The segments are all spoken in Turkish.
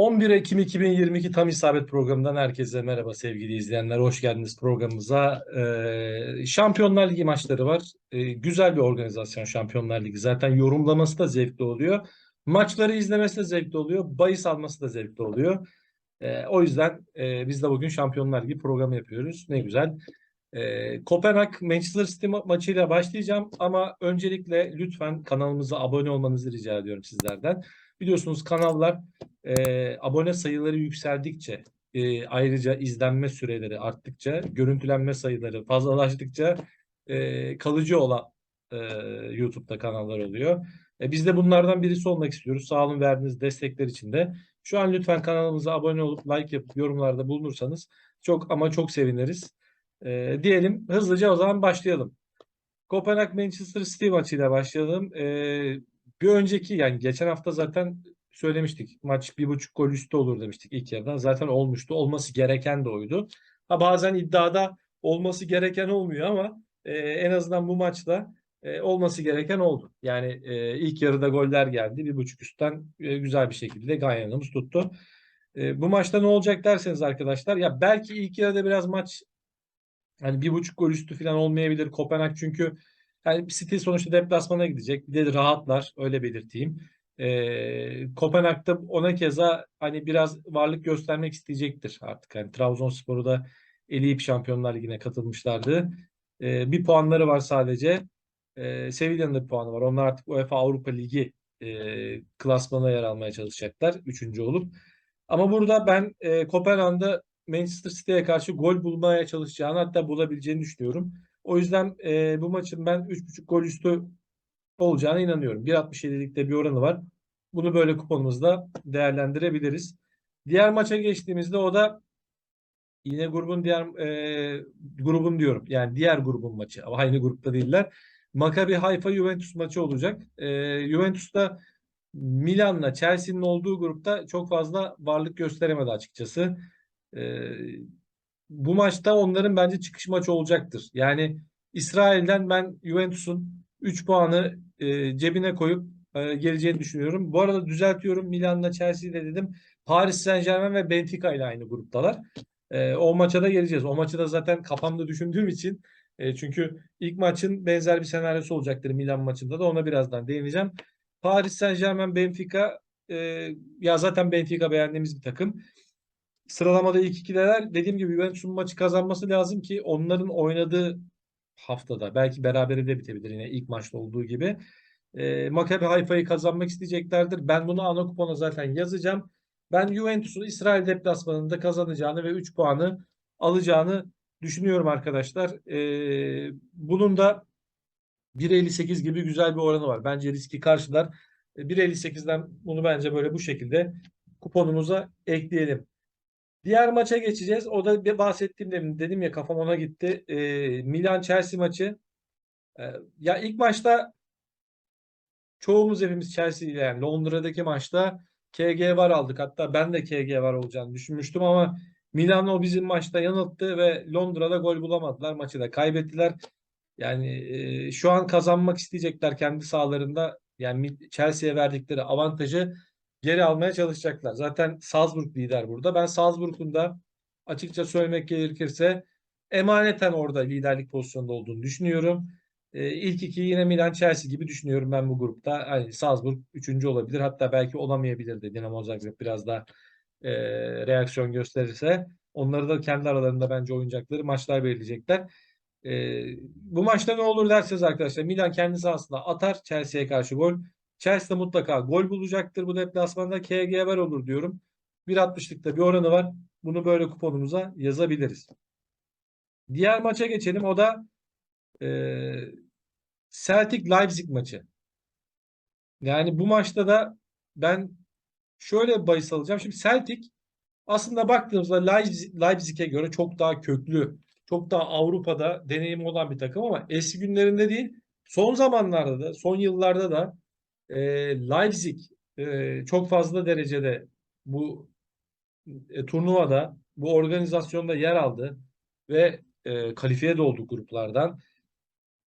11 Ekim 2022 Tam İsabet programından herkese merhaba sevgili izleyenler. Hoş geldiniz programımıza. Ee, Şampiyonlar Ligi maçları var. Ee, güzel bir organizasyon Şampiyonlar Ligi. Zaten yorumlaması da zevkli oluyor. Maçları izlemesi de zevkli oluyor. Bahis alması da zevkli oluyor. Ee, o yüzden e, biz de bugün Şampiyonlar Ligi programı yapıyoruz. Ne güzel. Ee, Kopenhag Manchester City ma- maçıyla başlayacağım ama öncelikle lütfen kanalımıza abone olmanızı rica ediyorum sizlerden. Biliyorsunuz kanallar e, abone sayıları yükseldikçe e, ayrıca izlenme süreleri arttıkça görüntülenme sayıları fazlalaştıkça e, kalıcı olan e, YouTube'da kanallar oluyor. E, biz de bunlardan birisi olmak istiyoruz. Sağ olun verdiğiniz destekler için de. Şu an lütfen kanalımıza abone olup like yapıp yorumlarda bulunursanız çok ama çok seviniriz. E, diyelim hızlıca o zaman başlayalım. Kopenhag Manchester City maçıyla başlayalım. E, bir önceki yani geçen hafta zaten söylemiştik. Maç bir buçuk gol üstü olur demiştik ilk yarıdan. Zaten olmuştu. Olması gereken de oydu. Ha bazen iddiada olması gereken olmuyor ama e, en azından bu maçta e, olması gereken oldu. Yani e, ilk yarıda goller geldi. Bir buçuk üstten e, güzel bir şekilde Ganyan'ımız tuttu. E, bu maçta ne olacak derseniz arkadaşlar ya belki ilk yarıda biraz maç hani bir buçuk gol üstü falan olmayabilir. Kopenhag çünkü yani City sonuçta deplasmana gidecek. Bir de rahatlar öyle belirteyim. Ee, Kopenhag'da ona keza hani biraz varlık göstermek isteyecektir artık. Yani Trabzonspor'u da eleyip Şampiyonlar Ligi'ne katılmışlardı. Ee, bir puanları var sadece. Ee, Sevilla'nın da bir puanı var. Onlar artık UEFA Avrupa Ligi e, klasmana yer almaya çalışacaklar. Üçüncü olup. Ama burada ben e, Kopenhag'da Manchester City'ye karşı gol bulmaya çalışacağını hatta bulabileceğini düşünüyorum. O yüzden e, bu maçın ben 3.5 gol üstü olacağına inanıyorum. 1.67'likte bir oranı var. Bunu böyle kuponumuzda değerlendirebiliriz. Diğer maça geçtiğimizde o da yine grubun diğer e, grubun diyorum. Yani diğer grubun maçı. Ama aynı grupta değiller. Maccabi Haifa Juventus maçı olacak. E, Juventus'ta Milan'la Chelsea'nin olduğu grupta çok fazla varlık gösteremedi açıkçası. E, bu maçta onların bence çıkış maçı olacaktır. Yani İsrail'den ben Juventus'un 3 puanı e, cebine koyup e, geleceğini düşünüyorum. Bu arada düzeltiyorum Milan'la Chelsea'de dedim. Paris Saint-Germain ve Benfica ile aynı gruptalar. E, o maça da geleceğiz. O maçı da zaten kafamda düşündüğüm için e, çünkü ilk maçın benzer bir senaryosu olacaktır Milan maçında da ona birazdan değineceğim. Paris Saint-Germain Benfica e, ya zaten Benfica beğendiğimiz bir takım. Sıralamada ilk ikideler. Dediğim gibi Juventus'un maçı kazanması lazım ki onların oynadığı haftada belki berabere de bitebilir yine ilk maçta olduğu gibi. E, Maccabi Haifa'yı kazanmak isteyeceklerdir. Ben bunu ana kupona zaten yazacağım. Ben Juventus'un İsrail deplasmanında kazanacağını ve 3 puanı alacağını düşünüyorum arkadaşlar. E, bunun da 1.58 gibi güzel bir oranı var. Bence riski karşılar. E, 1.58'den bunu bence böyle bu şekilde kuponumuza ekleyelim. Diğer maça geçeceğiz. O da bir bahsettiğim demin dedim ya kafam ona gitti. E, Milan Chelsea maçı. E, ya ilk maçta çoğumuz hepimiz Chelsea ile yani Londra'daki maçta KG var aldık. Hatta ben de KG var olacağını düşünmüştüm ama Milan bizim maçta yanılttı ve Londra'da gol bulamadılar. Maçı da kaybettiler. Yani e, şu an kazanmak isteyecekler kendi sahalarında. Yani Chelsea'ye verdikleri avantajı geri almaya çalışacaklar. Zaten Salzburg lider burada. Ben Salzburg'un da açıkça söylemek gerekirse emaneten orada liderlik pozisyonunda olduğunu düşünüyorum. E, ilk iki yine Milan Chelsea gibi düşünüyorum ben bu grupta. Hani Salzburg üçüncü olabilir. Hatta belki olamayabilir de Dinamo Zagreb biraz daha e, reaksiyon gösterirse. Onları da kendi aralarında bence oynayacakları maçlar belirleyecekler. E, bu maçta ne olur derseniz arkadaşlar Milan kendi sahasında atar Chelsea'ye karşı gol. Chelsea mutlaka gol bulacaktır bu deplasmanda. KG var olur diyorum. 1.60'lıkta bir oranı var. Bunu böyle kuponumuza yazabiliriz. Diğer maça geçelim. O da e, Celtic Leipzig maçı. Yani bu maçta da ben şöyle bir bahis alacağım. Şimdi Celtic aslında baktığımızda Leipzig, Leipzig'e göre çok daha köklü, çok daha Avrupa'da deneyimi olan bir takım ama eski günlerinde değil. Son zamanlarda da, son yıllarda da e, Leipzig e, çok fazla derecede bu e, turnuvada, bu organizasyonda yer aldı ve e, kalifiye de oldu gruplardan.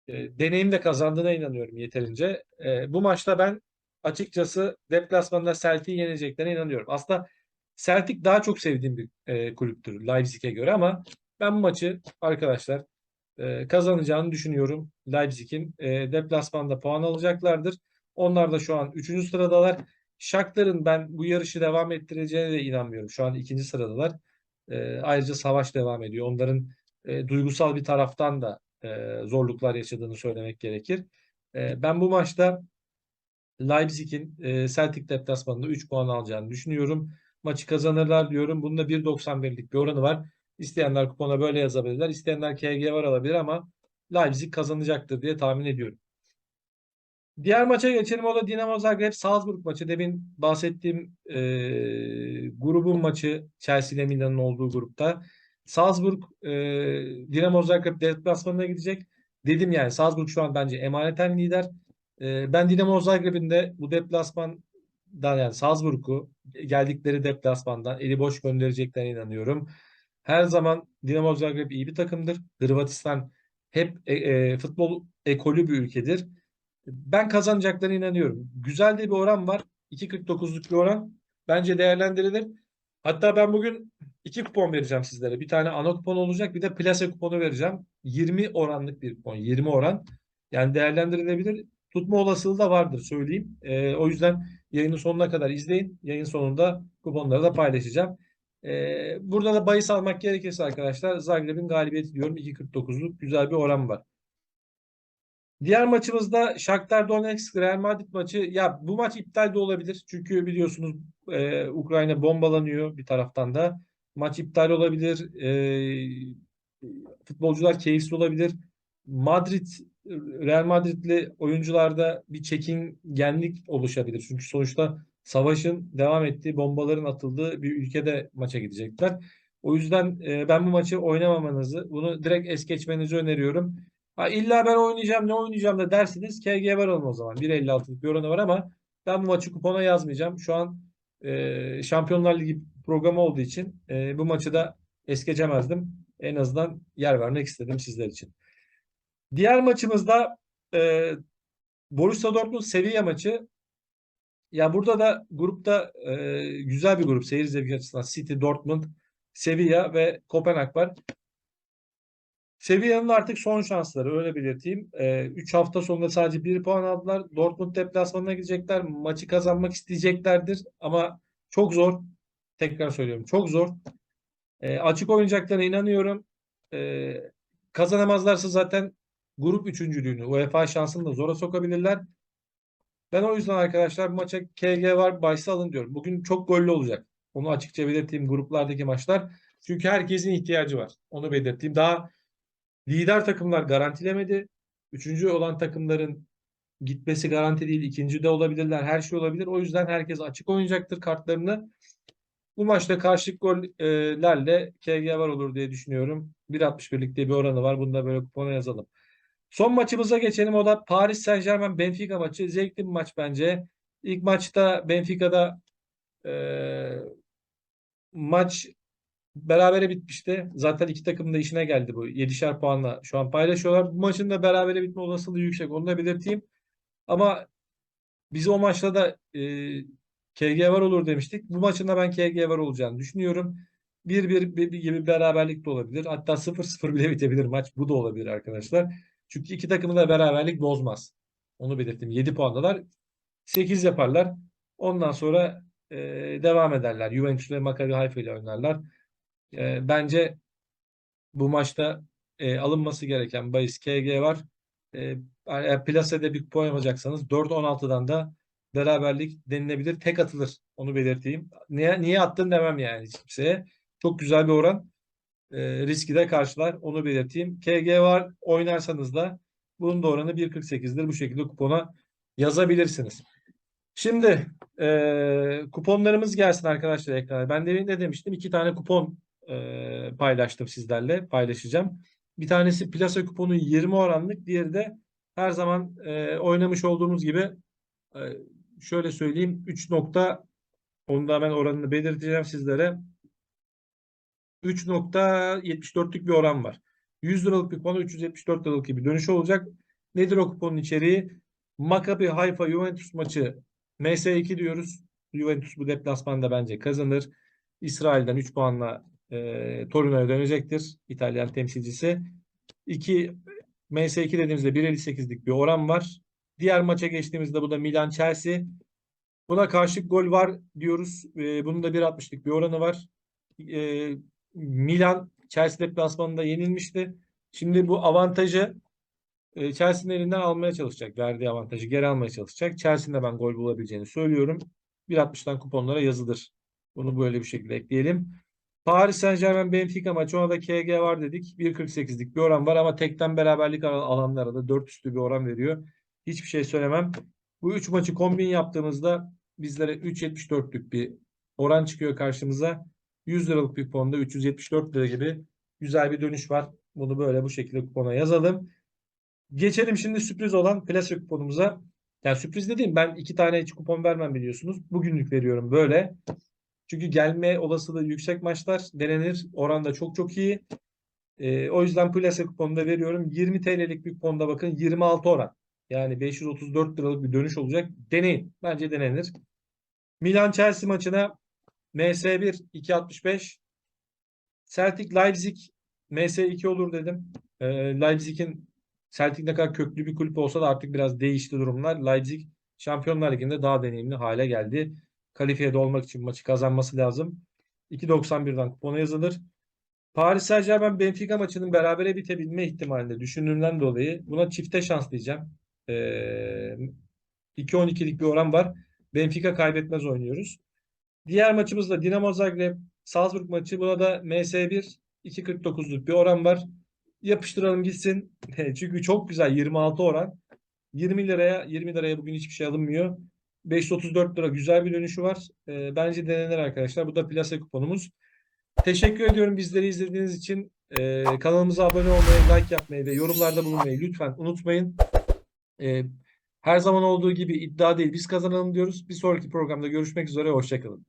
E, deneyim de kazandığına inanıyorum yeterince. E, bu maçta ben açıkçası deplasmanda Celtic'i yeneceklerine inanıyorum. Aslında Celtic daha çok sevdiğim bir e, kulüptür Leipzig'e göre ama ben bu maçı arkadaşlar e, kazanacağını düşünüyorum. Leipzig'in e, deplasmanda puan alacaklardır. Onlar da şu an 3. sıradalar. Shakhtar'ın ben bu yarışı devam ettireceğine de inanmıyorum. Şu an 2. sıradalar. E, ayrıca savaş devam ediyor. Onların e, duygusal bir taraftan da e, zorluklar yaşadığını söylemek gerekir. E, ben bu maçta Leipzig'in e, Celtic deplasmanında 3 puan alacağını düşünüyorum. Maçı kazanırlar diyorum. Bunda 1.91'lik bir oranı var. İsteyenler kupona böyle yazabilirler. İsteyenler KG var alabilir ama Leipzig kazanacaktır diye tahmin ediyorum. Diğer maça geçelim. O da Dinamo Zagreb Salzburg maçı. Demin bahsettiğim e, grubun maçı Chelsea ile Milan'ın olduğu grupta. Salzburg e, Dinamo Zagreb deplasmanına gidecek. Dedim yani Salzburg şu an bence emaneten lider. E, ben Dinamo Zagreb'in de bu deplasmandan yani Salzburg'u geldikleri deplasmandan eli boş göndereceklerine inanıyorum. Her zaman Dinamo Zagreb iyi bir takımdır. Hırvatistan hep e, e, futbol ekolü bir ülkedir. Ben kazanacaklarına inanıyorum. Güzel de bir oran var. 2.49'luk bir oran. Bence değerlendirilir. Hatta ben bugün iki kupon vereceğim sizlere. Bir tane ana kupon olacak bir de plase kuponu vereceğim. 20 oranlık bir kupon. 20 oran. Yani değerlendirilebilir. Tutma olasılığı da vardır söyleyeyim. Ee, o yüzden yayının sonuna kadar izleyin. Yayın sonunda kuponları da paylaşacağım. Ee, burada da bahis almak gerekirse arkadaşlar Zagreb'in galibiyeti diyorum. 2.49'luk güzel bir oran var. Diğer maçımızda Shakhtar Donetsk Real Madrid maçı. Ya bu maç iptal de olabilir. Çünkü biliyorsunuz e, Ukrayna bombalanıyor bir taraftan da. Maç iptal olabilir. E, futbolcular keyifsiz olabilir. Madrid Real Madrid'li oyuncularda bir çekingenlik oluşabilir. Çünkü sonuçta savaşın devam ettiği, bombaların atıldığı bir ülkede maça gidecekler. O yüzden e, ben bu maçı oynamamanızı, bunu direkt es geçmenizi öneriyorum. Ha, illa ben oynayacağım ne oynayacağım da dersiniz KG var o zaman. 1.56'lık bir oranı var ama ben bu maçı kupona yazmayacağım. Şu an e, Şampiyonlar Ligi programı olduğu için e, bu maçı da es geçemezdim. En azından yer vermek istedim sizler için. Diğer maçımızda e, Borussia Dortmund Sevilla maçı. Ya burada da grupta e, güzel bir grup seyir zevki açısından City, Dortmund, Sevilla ve Kopenhag var. Sevilla'nın artık son şansları öyle belirteyim. 3 e, hafta sonunda sadece 1 puan aldılar. Dortmund deplasmanına gidecekler. Maçı kazanmak isteyeceklerdir ama çok zor. Tekrar söylüyorum çok zor. E, açık oynayacaklarına inanıyorum. E, kazanamazlarsa zaten grup üçüncülüğünü, UEFA şansını da zora sokabilirler. Ben o yüzden arkadaşlar bu maça KG var bahsi alın diyorum. Bugün çok gollü olacak. Onu açıkça belirttiğim gruplardaki maçlar. Çünkü herkesin ihtiyacı var. Onu belirttiğim. Daha lider takımlar garantilemedi. Üçüncü olan takımların gitmesi garanti değil. İkinci de olabilirler. Her şey olabilir. O yüzden herkes açık oynayacaktır kartlarını. Bu maçta karşılık gollerle KG var olur diye düşünüyorum. 1.61'lik bir oranı var. Bunu da böyle kupona yazalım. Son maçımıza geçelim. O da Paris Saint Germain Benfica maçı. Zevkli bir maç bence. İlk maçta Benfica'da e, maç berabere bitmişti. Zaten iki takım da işine geldi bu. 7'şer puanla şu an paylaşıyorlar. Bu maçın da berabere bitme olasılığı yüksek. Onu da belirteyim. Ama biz o maçta da e, KG var olur demiştik. Bu maçın da ben KG var olacağını düşünüyorum. 1-1 gibi beraberlik de olabilir. Hatta 0-0 bile bitebilir maç. Bu da olabilir arkadaşlar. Çünkü iki takımı da beraberlik bozmaz. Onu belirttim. 7 puandalar. 8 yaparlar. Ondan sonra e, devam ederler. Juventus ve Maccabi Haifa ile oynarlar. E, bence bu maçta e, alınması gereken bahis KG var. E, plasede bir puan yapacaksanız 4-16'dan da beraberlik denilebilir. Tek atılır. Onu belirteyim. Niye, niye attın demem yani kimseye. Çok güzel bir oran e, riski de karşılar. Onu belirteyim. KG var oynarsanız da bunun da oranı 1.48'dir. Bu şekilde kupona yazabilirsiniz. Şimdi e, kuponlarımız gelsin arkadaşlar ekrana. Ben de ne demiştim? İki tane kupon e, paylaştım sizlerle. Paylaşacağım. Bir tanesi plasa kuponu 20 oranlık. Diğeri de her zaman e, oynamış olduğumuz gibi e, şöyle söyleyeyim 3 nokta onu da ben oranını belirteceğim sizlere. 3.74'lük bir oran var. 100 liralık bir kupona 374 liralık bir dönüş olacak. Nedir o kuponun içeriği? Maccabi Haifa Juventus maçı MS2 diyoruz. Juventus bu deplasmanda bence kazanır. İsrail'den 3 puanla e, Torino'ya dönecektir. İtalyan temsilcisi. 2 MS2 dediğimizde 1.58'lik bir oran var. Diğer maça geçtiğimizde bu da Milan Chelsea. Buna karşılık gol var diyoruz. E, bunun da 1.60'lık bir oranı var. E, Milan Chelsea deplasmanında yenilmişti. Şimdi bu avantajı e, Chelsea'nin elinden almaya çalışacak. Verdiği avantajı geri almaya çalışacak. Chelsea'nin de ben gol bulabileceğini söylüyorum. 1.60'dan kuponlara yazılır. Bunu böyle bir şekilde ekleyelim. Paris Saint-Germain Benfica maçı ona da KG var dedik. 1.48'lik bir oran var ama tekten beraberlik al- alanlara da 4 üstü bir oran veriyor. Hiçbir şey söylemem. Bu 3 maçı kombin yaptığımızda bizlere 3.74'lük bir oran çıkıyor karşımıza. 100 liralık bir kuponda 374 lira gibi güzel bir dönüş var. Bunu böyle bu şekilde kupona yazalım. Geçelim şimdi sürpriz olan plase kuponumuza. Yani sürpriz dediğim ben iki tane hiç kupon vermem biliyorsunuz. Bugünlük veriyorum böyle. Çünkü gelme olasılığı yüksek maçlar denenir. Oran da çok çok iyi. Ee, o yüzden plase kuponu da veriyorum. 20 TL'lik bir kuponda bakın 26 oran. Yani 534 liralık bir dönüş olacak. Deneyin. Bence denenir. Milan Chelsea maçına MS1 2.65 Celtic Leipzig MS2 olur dedim. Ee, Leipzig'in Celtic ne kadar köklü bir kulüp olsa da artık biraz değişti durumlar. Leipzig Şampiyonlar Ligi'nde daha deneyimli hale geldi. Kalifiyede olmak için maçı kazanması lazım. 2.91'den kupona yazılır. Paris Saint-Germain Benfica maçının berabere bitebilme ihtimalinde düşündüğümden dolayı buna çifte şans diyeceğim. Ee, 2.12'lik bir oran var. Benfica kaybetmez oynuyoruz. Diğer maçımız da Dinamo Zagreb Salzburg maçı. Buna da MS1 2.49'luk bir oran var. Yapıştıralım gitsin. Çünkü çok güzel 26 oran. 20 liraya 20 liraya bugün hiçbir şey alınmıyor. 534 lira güzel bir dönüşü var. Ee, bence denenir arkadaşlar. Bu da plase kuponumuz. Teşekkür ediyorum bizleri izlediğiniz için. Ee, kanalımıza abone olmayı, like yapmayı ve yorumlarda bulunmayı lütfen unutmayın. Ee, her zaman olduğu gibi iddia değil biz kazanalım diyoruz. Bir sonraki programda görüşmek üzere. Hoşçakalın.